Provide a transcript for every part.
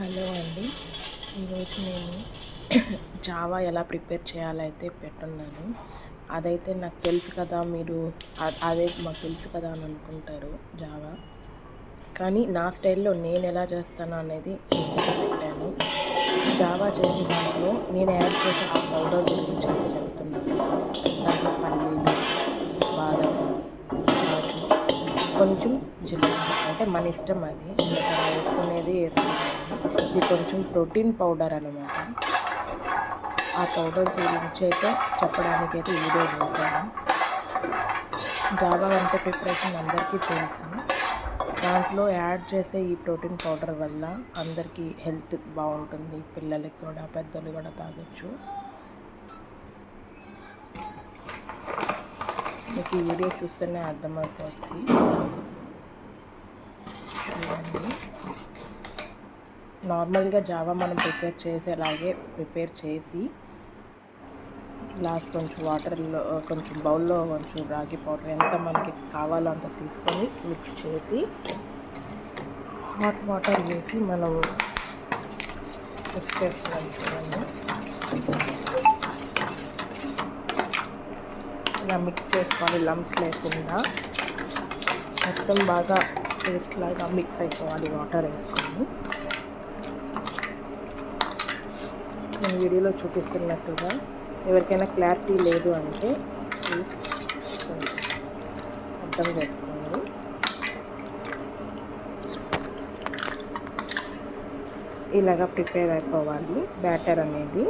Hello అండి. ఈరోజు నేను జావా ఎలా ప్రిపేర్ చేయాలైతే పెట్టున్నాను. అదైతే నాకు తెలుసు కదా మీరు అదే మాకు తెలుసు కదా అని అనుకుంటారు జావా. కానీ నా స్టైల్లో నేను ఎలా చేస్తాను అనేది పెట్టాను జావా చేసిన దాంట్లో నేను యాడ్ చేసే ఆ పౌడర్ గురించి చెప్తున్నాను. దాంట్లో పల్లీలు కొంచెం జీలకర్ర అంటే మన ఇష్టం అది. జీలకర్ర వేసుకునేది వేసుకుంటాను ఇది కొంచెం ప్రోటీన్ పౌడర్ అనమాట ఆ పౌడర్ గురించి అయితే చెప్పడానికి అయితే వీడియో చేశాను. జావా వంట ప్రిపరేషన్ అందరికీ తెలుసు. దాంట్లో యాడ్ చేసే ఈ ప్రోటీన్ పౌడర్ వల్ల అందరికీ హెల్త్ బాగుంటుంది. పిల్లలకి కూడా పెద్దలు కూడా తాగొచ్చు. మీకు ఈ వీడియో చూస్తేనే అర్థమవుతుంది. నార్మల్గా జావా మనం ప్రిపేర్ చేసేలాగే ప్రిపేర్ చేసి లాస్ట్ కొంచెం వాటర్లో కొంచెం బౌల్లో కొంచెం రాగి పౌడర్ ఎంత మనకి కావాలో అంత తీసుకొని మిక్స్ చేసి హాట్ వాటర్ వేసి మనం మిక్స్ చేస్తున్నాం చూడండి. ఇలా మిక్స్ చేసుకోవాలి లమ్స్ లేకుండా మొత్తం బాగా పేస్ట్ లాగా మిక్స్ అయిపోవాలి వాటర్ వేసుకొని. నేను వీడియోలో చూపిస్తున్నట్టుగా ఎవరికైనా క్లారిటీ లేదు అంటే ప్లీజ్ అర్థం చేసుకోండి. ఇలాగా ప్రిపేర్ అయిపోవాలి బ్యాటర్ అనేది.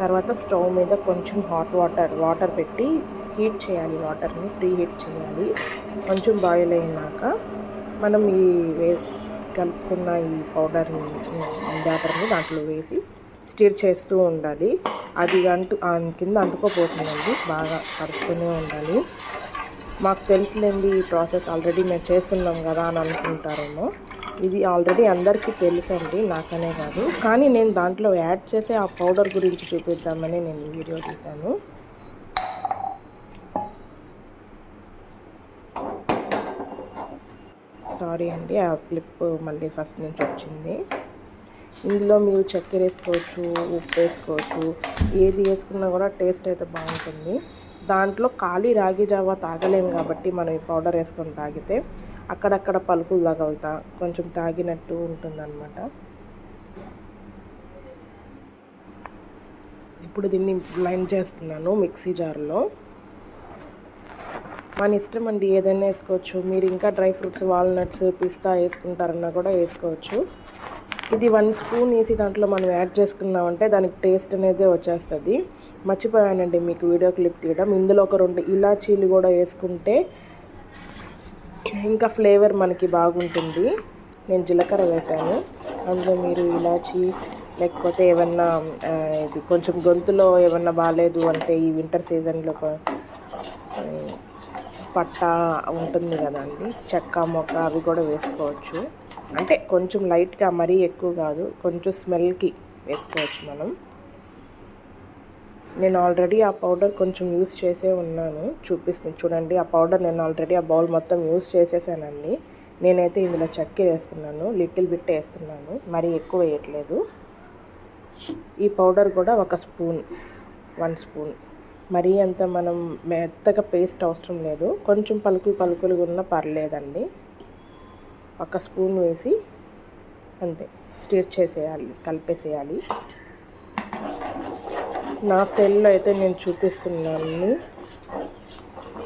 తర్వాత స్టవ్ మీద కొంచెం హాట్ వాటర్ వాటర్ పెట్టి హీట్ చేయాలి వాటర్ని ప్రీ హీట్ చేయాలి. కొంచెం బాయిల్ అయినాక మనం ఈ వే కలుపుకున్న ఈ పౌడర్ని బ్యాటర్ని దాంట్లో వేసి స్టిర్ చేస్తూ ఉండాలి. అది అంటు కింద అంటుకోపోతుందండి బాగా కలుపుతూనే ఉండాలి. మాకు తెలిసిందండి ఈ ప్రాసెస్ ఆల్రెడీ మేము చేస్తున్నాం కదా అని అనుకుంటారేమో. ఇది ఆల్రెడీ అందరికీ తెలుసండి నాకనే కాదు. కానీ నేను దాంట్లో యాడ్ చేసే ఆ పౌడర్ గురించి చూపిద్దామని నేను ఈ వీడియో తీశాను. సారీ అండి ఆ క్లిప్ మళ్ళీ ఫస్ట్ నుంచి వచ్చింది. ఇందులో మీరు చక్కెర వేసుకోవచ్చు ఉప్పు వేసుకోవచ్చు ఏది వేసుకున్నా కూడా టేస్ట్ అయితే బాగుంటుంది. దాంట్లో ఖాళీ రాగి జావా తాగలేము కాబట్టి మనం ఈ పౌడర్ వేసుకొని తాగితే అక్కడక్కడ పలుకులు తగులుతా కొంచెం తాగినట్టు ఉంటుందన్నమాట. ఇప్పుడు దీన్ని బ్లైండ్ చేస్తున్నాను మిక్సీ జార్లో. మన ఇష్టం అండి ఏదైనా వేసుకోవచ్చు. మీరు ఇంకా డ్రై ఫ్రూట్స్ వాల్నట్స్ పిస్తా వేసుకుంటారన్నా కూడా వేసుకోవచ్చు. ఇది వన్ స్పూన్ వేసి దాంట్లో మనం యాడ్ చేసుకున్నామంటే దానికి టేస్ట్ అనేది వచ్చేస్తుంది. మర్చిపోయానండి మీకు వీడియో క్లిప్ తీయడం. ఇందులో ఒక రెండు ఇలాచీలు కూడా వేసుకుంటే ఇంకా ఫ్లేవర్ మనకి బాగుంటుంది. నేను జీలకర్ర వేసాను. అందులో మీరు ఇలాచి లేకపోతే ఏమన్నా ఇది కొంచెం గొంతులో ఏమన్నా బాగాలేదు అంటే ఈ వింటర్ సీజన్లో పట్ట ఉంటుంది కదండి చెక్క మొక్క అవి కూడా వేసుకోవచ్చు. అంటే కొంచెం లైట్గా మరీ ఎక్కువ కాదు. కొంచెం స్మెల్కి వేసుకోవచ్చు మనం. నేను ఆల్రెడీ ఆ పౌడర్ కొంచెం యూస్ చేసే ఉన్నాను. చూపిస్తుంది చూడండి ఆ పౌడర్ నేను ఆల్రెడీ ఆ బౌల్ మొత్తం యూస్ చేసేసానండి. నేనైతే ఇందులో చక్కెర వేస్తున్నాను లిటిల్ బిట్ వేస్తున్నాను మరీ ఎక్కువ వేయట్లేదు. ఈ పౌడర్ కూడా ఒక స్పూన్ వన్ స్పూన్ మరీ అంత మనం మెత్తగా పేస్ట్ అవసరం లేదు. కొంచెం పలుకులు పలుకులుగా ఉన్నా పర్లేదండి. ఒక స్పూన్ వేసి అంతే స్టిర్ చేసేయాలి కలిపేసేయాలి. నా స్టైల్లో అయితే నేను చూపిస్తున్నాను.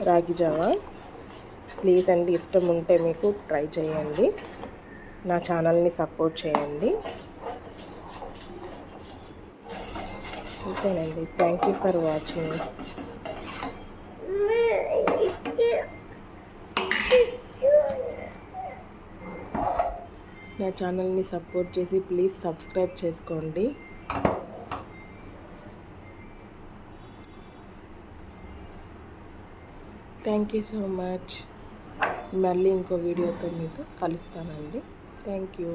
రాగి జావా. ప్లీజ్ అండి ఇష్టం ఉంటే మీకు ట్రై చేయండి. నా ఛానల్ని సపోర్ట్ చేయండి. ఓకేనండి థ్యాంక్ యూ ఫర్ వాచింగ్ నా ఛానల్ని సపోర్ట్ చేసి ప్లీజ్ సబ్స్క్రైబ్ చేసుకోండి. థ్యాంక్ యూ సో మచ్ మళ్ళీ ఇంకో వీడియోతో మీతో కలుస్తానండి. Thank you